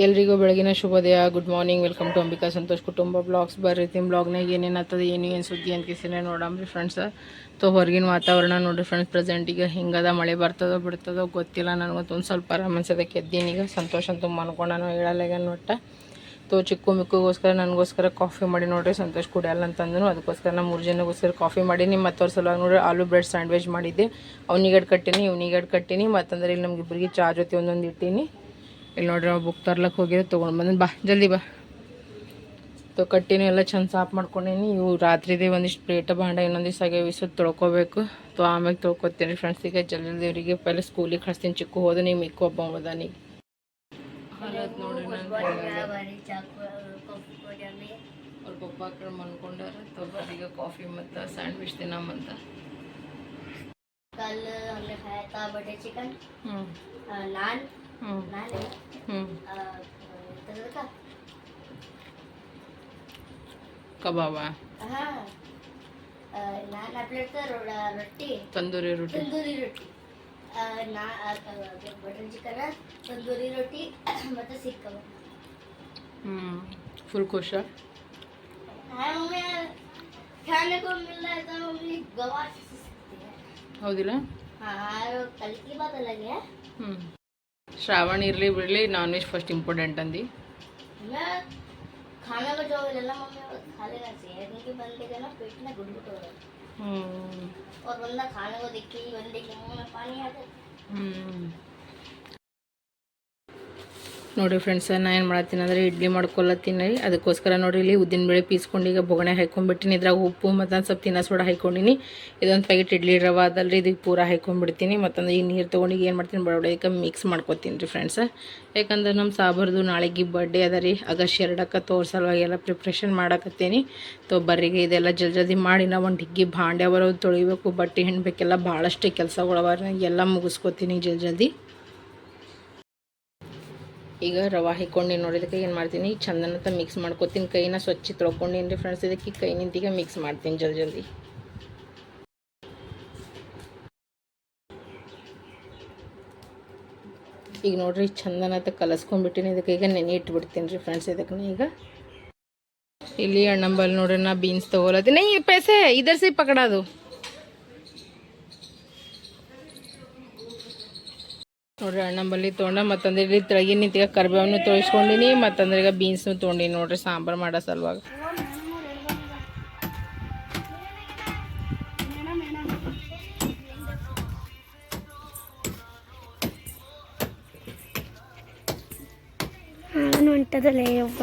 ಎಲ್ರಿಗೂ ಬೆಳಗಿನ ಶುಭೋದಯ good morning welcome to Ambika Santosh ಕುಟುಂಬ ಬ್ಲಾಗ್ಸ್ ಬರ್ರಿ ನಿಮ್ಮ ಬ್ಲಾಗ್ನಾಗ ಏನೇನು ಆಗ್ತದೆ, ಏನು ಏನು ಸುದ್ದಿ ಅಂತ ಕೇಸಿನ ನೋಡಮ್ರಿ ಫ್ರೆಂಡ್ಸ್ ತೊ ಹೊರಗಿನ ವಾತಾವರಣ ನೋಡಿರಿ ಫ್ರೆಂಡ್ಸ್ ಪ್ರೆಸೆಂಟ್ ಈಗ ಹಿಂಗದ ಮಳೆ ಬರ್ತದೋ ಬಿಡ್ತದೋ ಗೊತ್ತಿಲ್ಲ. ನನಗೊಂದು ಒಂದು ಸ್ವಲ್ಪ ಆರಾಮ ಅನ್ಸೋದಕ್ಕೆ ಈಗ. ಸಂತೋಷ ಅಂತ ಅನ್ಕೊಂಡು ಹೇಳಲ್ಲ ನೋಟ್ಟ ತೋ ಚಿಕ್ಕು ಮಿಕ್ಕುಗೋಸ್ಕರ ನನಗೋಸ್ಕರ ಕಾಫಿ ಮಾಡಿ ನೋಡ್ರಿ. ಸಂತೋಷ್ ಕುಡಿಯಲ್ಲ ಅಂತಂದ್ರು ಅದಕ್ಕೋಸ್ಕರ ನಾನು ಮೂರು ಜನಗೋಸ್ಕರ ಕಾಫಿ ಮಾಡೀನಿ ಮತ್ತು ಅವ್ರ ಸಲುವಾಗಿ ನೋಡ್ರಿ, ಆಲೂ ಬ್ರೆಡ್ ಸ್ಯಾಂಡ್ವಿಚ್ ಮಾಡಿದ್ದೆ. ಅವ್ನಿಗೆ ಕಟ್ಟಿನಿ ಇವ್ನಿಗಡ್ ಕಟ್ಟಿನಿ. ಮತ್ತಂದ್ರೆ ಇಲ್ಲಿ ನಮ್ಗೆ ಇಬ್ಬರಿಗೆ ಚಾ ಜೊತೆ ಒಂದೊಂದು ಇಟ್ಟೀನಿ. ಇಲ್ಲಿ ನೋಡ್ರಿ ನಾವು ಬುಕ್ ತರ್ಲಕ್ಕೆ ಹೋಗಿದ್ರೆ ತೊಗೊಂಡು ಬಂದು ಬಾ ಜಲ್ದಿ ಬಾ ತೊ ಕಟ್ಟಿನೂ ಎಲ್ಲ ಚಂದ ಸಾಫ್ ಮಾಡ್ಕೊಂಡೀನಿ ಇವು ರಾತ್ರಿದೇ ಒಂದಿಷ್ಟು ಪ್ಲೇಟ್ ಭಾಂಡ ಇನ್ನೊಂದಿಷ್ಟು ಆಗ್ಯಾವ ಇಷ್ಟು ತೊಳ್ಕೊಬೇಕು ತೊ ಆಮೇಲೆ ತೊಳ್ಕೊತೀನಿ ಫ್ರೆಂಡ್ಸ್ ಈಗ ಜಲ್ದಿ ಜಲ್ದಿ ಇವರಿಗೆ ಪೈಲೆ ಸ್ಕೂಲಿಗೆ ಕಳಿಸ್ತೀನಿ ಚಿಕ್ಕು ಹೋದ ನೀವು ಮಿಕ್ಕು ಒಬ್ಬ ಹೋದಾನಿಗೆ ಹಾಲತ್ ನೋಡ್ರಿ ನಾನು ಅವ್ರ ಪಪ್ಪ ಆ ಕಡೆ ಮನ್ಕೊಂಡಾರ ತೊಗೊಬರೀಗ ಕಾಫಿ ಮತ್ತು ಸ್ಯಾಂಡ್ವಿಚ್ ತಿನ್ನಮ್ಮಂತ कल हमने खाया था बटर चिकन ಹ್ಞೂ अ, नान ಹ್ಞೂ नान है ಹ್ಞೂ अ, तंदूर का ಕಬಾಬ हाँ अ, नान आपल्या तर रो- रोटी ತಂದೂರಿ ರೊಟ್ಟಿ ತಂದೂರಿ ರೊಟ್ಟಿ ಅ, ನಾ ಬಟರ್ ಚಿಕನ್ ತಂದೂರಿ ರೊಟ್ಟಿ ಮತ್ತು ಸಿಕ್ ಕಬಾಬ್ ಹ್ಞೂ ಫುಲ್ ಖುಷ हाँ मम्मी खाने को मिल रहा है तो मम्मी गवा सकती है ಹೌದಿಲ್ಲ हाँ और कल की बात अलग है ಹ್ಞೂ ಶ್ರಾವಣ ಇರಲಿ ಬಿಡಲಿ ನಾನ್ ವೆಜ್ ಫಸ್ಟ್ ಇಂಪಾರ್ಟೆಂಟ್ ಅಂದು मैं खाना का जो मिलेगा मम्मी वो खा लेना चाहिए क्योंकि बंदे का ना पेट में गुड़गुट हो रहा है ಹ್ಞೂ और बंदा खाने को देख के ही बंदे के मुंह में पानी आ जाता ಹ್ಞೂ ಫ್ರೆಂಡ್ಸ್ ನಾ ಏನು ಮಾಡತ್ತೀನಿ ಅಂದರೆ ಇಡ್ಲಿ ಮಾಡ್ಕೊಳತ್ತೀನಿ ಅದಕ್ಕೋಸ್ಕರ ನೋಡಿರಿ ಇಲ್ಲಿ ಉದ್ದಿನಬೇಳೆ ಪೀಸ್ಕೊಂಡು ಈಗ ಬೊಗಣೆ ಹಾಕೊಂಡ್ಬಿಟ್ಟಿನಿ. ಇದ್ರಾಗ ಉಪ್ಪು ಮತ್ತು ಒಂದು ಸ್ವಲ್ಪ ತಿನ್ನ ಸೋಡ ಹಾಕೊಂಡಿನಿ. ಇದೊಂದು ಪ್ಯಾಕೆಟ್ ಇಡ್ಲಿ ರವೆ ಅದಲ್ರಿ ಇದಕ್ಕೆ ಪೂರ ಹಾಕೊಂಡ್ಬಿಡ್ತೀನಿ. ಮತ್ತೊಂದು ಈ ನೀರು ತೊಗೊಂಡು ಏನು ಮಾಡ್ತೀನಿ ಬಡಬಡಕ್ಕೆ ಮಿಕ್ಸ್ ಮಾಡ್ಕೊತೀನಿ ರೀ ಫ್ರೆಂಡ್ಸ್ ಯಾಕಂದ್ರೆ ನಮ್ಮ ಸಾಬರ್ದು ನಾಳೆಗೆ ಬರ್ಡೇ ಅದ ರೀ. ಆಗಸ್ಟ್ ಎರಡಕ್ಕೆ ತೋರ್ ಸಲುವಾಗಿ ಎಲ್ಲ ಪ್ರಿಪ್ರೇಷನ್ ಮಾಡಕತ್ತೀನಿ. ತೊ ಬರ್ರಿಗೆ ಇದೆಲ್ಲ ಜಲ್ ಜಲ್ದಿ ಮಾಡಿ, ನಾವು ಒಂದು ಹಿಗ್ಗಿ ಭಾಂಡೆ ಬರೋದು ತೊಳಿಬೇಕು, ಬಟ್ಟೆ ಹೆಣ್ಬೇಕೆಲ್ಲ ಭಾಳಷ್ಟು ಕೆಲಸಗಳವ ಎಲ್ಲ ಮುಗಿಸ್ಕೊತೀನಿ ಜಲ್ ಜಲ್ದಿ. ಈಗ ರವೆ ನೋಡಿ ನೋಡಿದಕ್ಕೆ ಏನು ಮಾಡ್ತೀನಿ? ಚಂದನಂತ ಮಿಕ್ಸ್ ಮಾಡ್ಕೊತೀನಿ. ಕೈನ ಸ್ವಚ್ಛ ತೊಳ್ಕೊಂಡೀನಿ ರೀ ಫ್ರೆಂಡ್ಸ್ ಇದಕ್ಕೆ ಕೈ ಈಗ ಮಿಕ್ಸ್ ಮಾಡ್ತೀನಿ ಜಲ್ದಿ ಜಲ್ದಿ. ಈಗ ನೋಡಿರಿ ಚಂದನಂತ ಕಲಸ್ಕೊಂಡ್ಬಿಟ್ಟಿನಿ. ಇದಕ್ಕೆ ಈಗ ನೆನೆ ಇಟ್ಬಿಡ್ತೀನಿ ರೀ ಫ್ರೆಂಡ್ಸ್ ಇದಕ್ಕೆ ಈಗ. ಇಲ್ಲಿ ಅಣ್ಣಂಬಲ್ಲಿ ನೋಡ್ರಿ ನಾ ಬೀನ್ಸ್ ತೊಗೊಳತ್ತೀನಿ ಈ ಪೈಸೆ, ಇದರ್ಸಿ ಪಕಡೋದು. ನೋಡ್ರಿ ಅಣ್ಣಂಬಲ್ಲಿ ತೊಗೊಂಡ ಮತ್ತಂದ್ರೆ ಇಲ್ಲಿ ತೆಳಗಿ ನಿಂತಿಗ ಕರ್ಬೇವನ್ನು ತೊಳಿಸ್ಕೊಂಡಿನಿ ಮತ್ತಂದ್ರೆ ಈಗ ಬೀನ್ಸ್ನು ತೊಗೊಂಡಿನಿ ನೋಡ್ರಿ ಸಾಂಬಾರು ಮಾಡೋ ಸಲುವಾಗ. ಹೊಂಟದಲ್ಲೇ ಒಬ್ಬ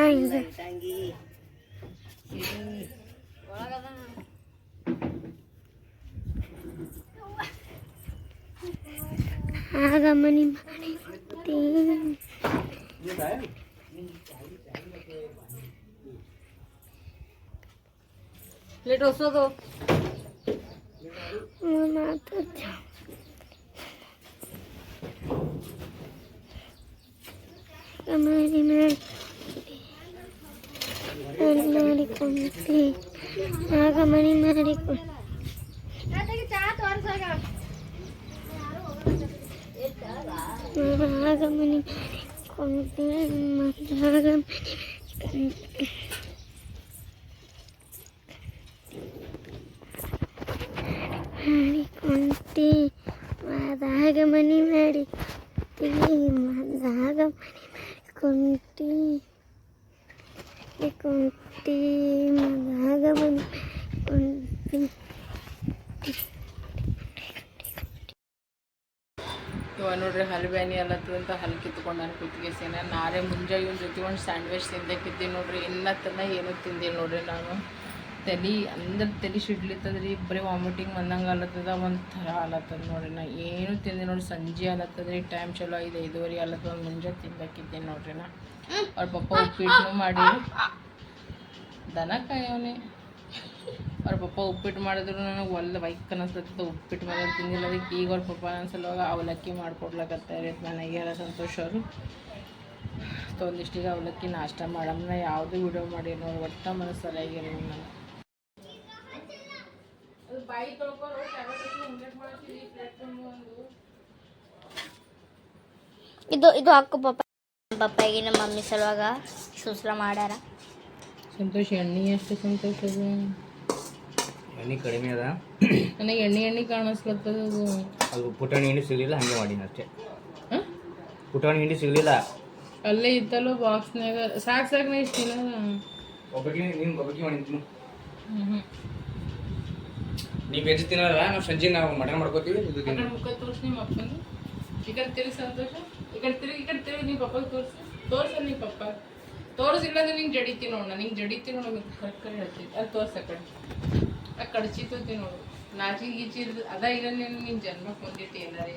ಆಯ್ತು ಆಗ ಮನಿ ಮಾಡಿ ಕೊಡ್ತೀನಿ. ಲೇಟ್ ಹೊಸೋದು ಮಾತಾಡ್ತ ಮನಿ ಮಾಡಿ ಮಾಡಿಕೊಂಡ್ರಿ ಆಗ ಮನಿ ಮಾಡಿಕೊಂಡು ಆಗ ಇವ ನೋಡ್ರಿ ಹಲ್ ಬ್ಯಾನಿ ಅಂತ ಹಲ್ ಕಿತ್ಕೊಂಡು ನಾನು ಕುತ್ಗೆಸೇನ ನಾರೇ ಮುಂಜಾನೆ ಇವ್ನ ಜೊತೆ ಒಂದು ಸ್ಯಾಂಡ್ವಿಚ್ ತಿಂದಕ್ಕಿದ್ದೀನಿ ನೋಡ್ರಿ. ಇನ್ನ ತನ ಏನೂ ತಿಂದಿಲ್ಲ ನೋಡ್ರಿ ನಾನು. ತಲೆ, ಅಂದ್ರೆ ತಲೆ ಸಿಡ್ಲಿತ್ತದ್ರಿ, ಬರೀ ವಾಮಿಟಿಂಗ್ ಬಂದಂಗೆ ಆಲತ್ತದ, ಒಂಥರ ಥರ ಅಲ್ಲತ್ತದ ನೋಡ್ರಿ. ನಾ ಏನು ತಿಂದೆ ನೋಡಿ ಸಂಜೆ ರೀ ಟೈಮ್ ಚಲೋ ಐದು ಐದುವರೆ ಅಲ್ಲತ್ತದ ಮುಂಜಾನೆ ತಿಂದಕ್ಕಿದ್ದೀನಿ ನೋಡ್ರಿ ನಾ. ಅವ್ರ ಪಪ್ಪ ಉಪ್ಪಿಟ್ಟು ಮಾಡಿ ದನ ಕಾಯವನೆ ಅವ್ರ ಪಪ್ಪ ಉಪ್ಪಿಟ್ಟು ಮಾಡಿದ್ರು, ನನಗೆ ಒಳ್ಳೆ ವೈಕ್ ಅನಿಸ್ತದ ಉಪ್ಪಿಟ್ಟು ಮೇಲೆ ತಿಂದಿಲ್ಲ. ಅದಕ್ಕೆ ಈಗ ಅವ್ರ ಪಪ್ಪ ಸಲುವಾಗ ಅವಲಕ್ಕಿ ಮಾಡ್ಕೊಡ್ಲಕತ್ತಾರೆ, ಮನೆಗೆ ಎಲ್ಲ ಸಂತೋಷ್ ಅವರು. ಒಂದಿಷ್ಟಿಗೆ ಅವಲಕ್ಕಿ ನಾಷ್ಟ ಮಾಡಮ್ಮ ಯಾವುದೂ ವಿಡಿಯೋ ಮಾಡಿ ನೋಡಿ, ಒಟ್ಟ ಮನಸ್ಸು ನಾನು ಇದು ಇದು ಹಾಕು ಪಾಪ. ಪಪ್ಪಾಗಿ ನಮ್ಮ ಮಮ್ಮಿ ಸಲುವಾಗ ಸುಸ್ಲ ಮಾಡ್ಯಾರ ಸಂತೋಷ ಎಣ್ಣೆ ಎಷ್ಟು ಸಂತೋಷ ಅದು. ಎಣ್ಣೆ ಕಡಿಮೆ ಅದ. ನನಗೆ ಎಣ್ಣೆ ಎಣ್ಣೆ ಕಾಣಿಸ್ಲತ್ತದ ಅದು. ಅದು ಪುಟಾಣಿ ಹಿಂಡಿ ಸಿಗಲಿಲ್ಲ ಹಂಗೆ ಮಾಡೀನಿ ಅಷ್ಟೇ. ಪುಟಾಣಿ ಹಿಂಡಿ ಸಿಗಲಿಲ್ಲ. ಅಲ್ಲೇ ಇತ್ತಲ್ಲೋ ಬಾಕ್ಸ್ನಾಗ ಸಾಕು ಸಾಕು ನಾ ಇಷ್ಟು ತಿನ್ನೋದ. ಒಬ್ಬಕ್ಕೆ ನೀನು ಒಬ್ಬಕ್ಕೆ ಮಾಡಿ ತಿನ್ನು. ಹ್ಞೂ ನೀವು ವೆಜ್ ತಿನ್ನಲ್ಲ ನಾವು ಸಂಜೆ ನಾವು ಮಟನ್ ಮಾಡ್ಕೋತೀವಿ ಇದು ಮುಖ ತೋರ್ಸಿ ನಿಮ್ಮ ಅಪ್ಪಂದು. ಈ ಕಡೆ ತಿರುಗಿ ಸಂತೋಷ. ಈ ಕಡೆ ತಿರುಗಿ ಈ ಕಡೆ ತಿರುಗಿ ನಿಮ್ಮ ಪಪ್ಪಗೆ ತೋರಿಸಿ. ತೋರ್ಸ ನಿಮ್ಮ ಪಪ್ಪ. ತೋರಿಸಿಲ್ಲ ಅಂದ್ರೆ ನಿಂಗೆ ಜಡಿತಿ ನೋಡ ನಿಂಗೆ ಜಡಿತಿ ನೋಡ ಕರೆಕ್ಟ್ ಕರೆ ಹೇಳ್ತೀನಿ. ಅದು ತೋರ್ಸ ಆ ಕಡೆ. ಆ ಕಡ್ಚಿತೋತಿ ನೋಡು ನಾಚಿ ಗೀಚಿ ಇರ್ದು ಅದ ಇಲ್ಲ ನೀನು ನಿನ್ನ ಜನ್ಮ ಹೊಂದಿಟ್ಟು ಏನಾರ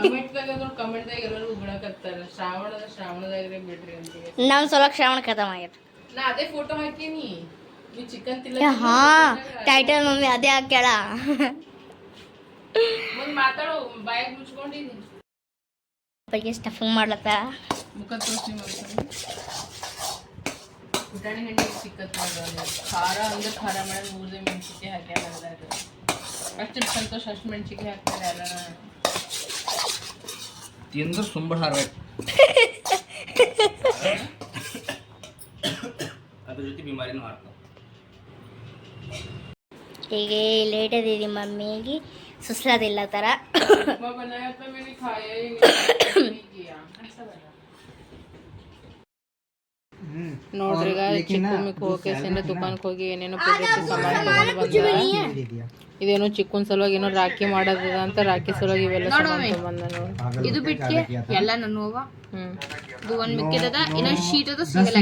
ಕಮೆಂಟ್ದಾಗ ನೋಡಿ ಕಮೆಂಟ್ದಾಗ ಎಲ್ಲರೂ ಉಗುಳಕತ್ತಾರ. ಶ್ರಾವಣದ ಶ್ರಾವಣದಾಗ್ರೆ ಬಿಡ್ರಿ ಅಂತ ನಮ್ಮ ಸ್ವಲ್ಪ ಶ್ರಾವಣ ಆಗ್ಯದ ನಾ ಅದೇ ಫೋಟೋ ಹಾಕೀನಿ ನೀವು ಹಾ ಟೈಟಲ್ ಮಮ್ಮಿ ಅದೇ ಹಾಕ್ಯಾಳ. ಬಗ್ಗೆ ಸ್ಟಫಿಂಗ್ ಮಾಡ್ಲತ್ತ? ಮುಖ ತೋರಿಸಿ ಮಾಡ್ಕೊಂಡು ಪುಟಾಣಿ ಹಣ್ಣಿ ಸಿಕ್ಕತ್ ಖಾರ ಅಂದ್ರೆ ಖಾರ ಮಾಡಿ ಮೂರ್ದೆ ಮೆಣಸಿಗೆ ಹಾಕ್ಯಾರ ಅದ್ರಾಗ ಅಷ್ಟು ಸಂತೋಷ ಅಷ್ಟು ಮೆಣಸಿಗೆ ಹಾಕ್ತಾರೆ ತಿಂದ್ರೆ ಹಾರ್ಬೇಕು. ಅದ್ರ ಜೊತೆ ಬಿಮಾರಿನೂ ಹೀಗೆ ಲೇಟ್ ಅದಿದೆ ಮಮ್ಮಿಗೆ ಸುಸ್ಲದಿಲ್ಲ ಥರ मैं बनाया था मैंने खाया ही नहीं नहीं किया ऐसा बना ನೋಡ್ರಿ ಈಗ ಚಿಕ್ಕು ಮಿಕ್ಕು ಹೋಗಿ ದುಕಾನ್ಗೆ ಹೋಗಿ ಏನೇನೋ ಪೂಜೆಗೆ ಸಾಮಾನು ತಗೊಂಡು ಬಂದ ಇದೇನೋ ಚಿಕ್ಕನ್ ಸಲುವಾಗಿ ಏನೋ ರಾಖಿ ಮಾಡೋದ ಅಂತ ರಾಖಿ ಸಲುವಾಗಿ ಇವೆಲ್ಲ ಸಾಮಾನು ಇದು ಬಿಟ್ಟು ಎಲ್ಲ ನನ್ನ ಹೋಗ ಹ್ಮ್. ಇದು ಒಂದ್ ಮಿಕ್ಕಿದದ ಇನ್ನೊಂದ್ ಶೀಟ್ ಅದು ಸಿಂಗಲ್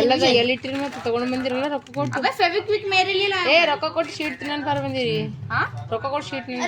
ಎಲ್ಲದ ಎಲ್ಲಿಟ್ಟಿರಿ ಮತ್ತೆ ತಗೊಂಡ್ ಬಂದಿರಲ್ಲ ರೊಕ್ಕ ಕೊಟ್ಟು. ಫೆವಿಕ್ವಿಕ್ ಮೇರಿಲಿಲ್ಲ ಏ ರೊಕ್ಕ ಕೊಟ್ಟು ಶೀಟ್ ತಿನ್ನ ಪಾರ ಬಂದಿರಿ ಹಾ? ರೊಕ್ಕ ಕೊಟ್ಟು ಶೀಟ್ ನಿನ್ನ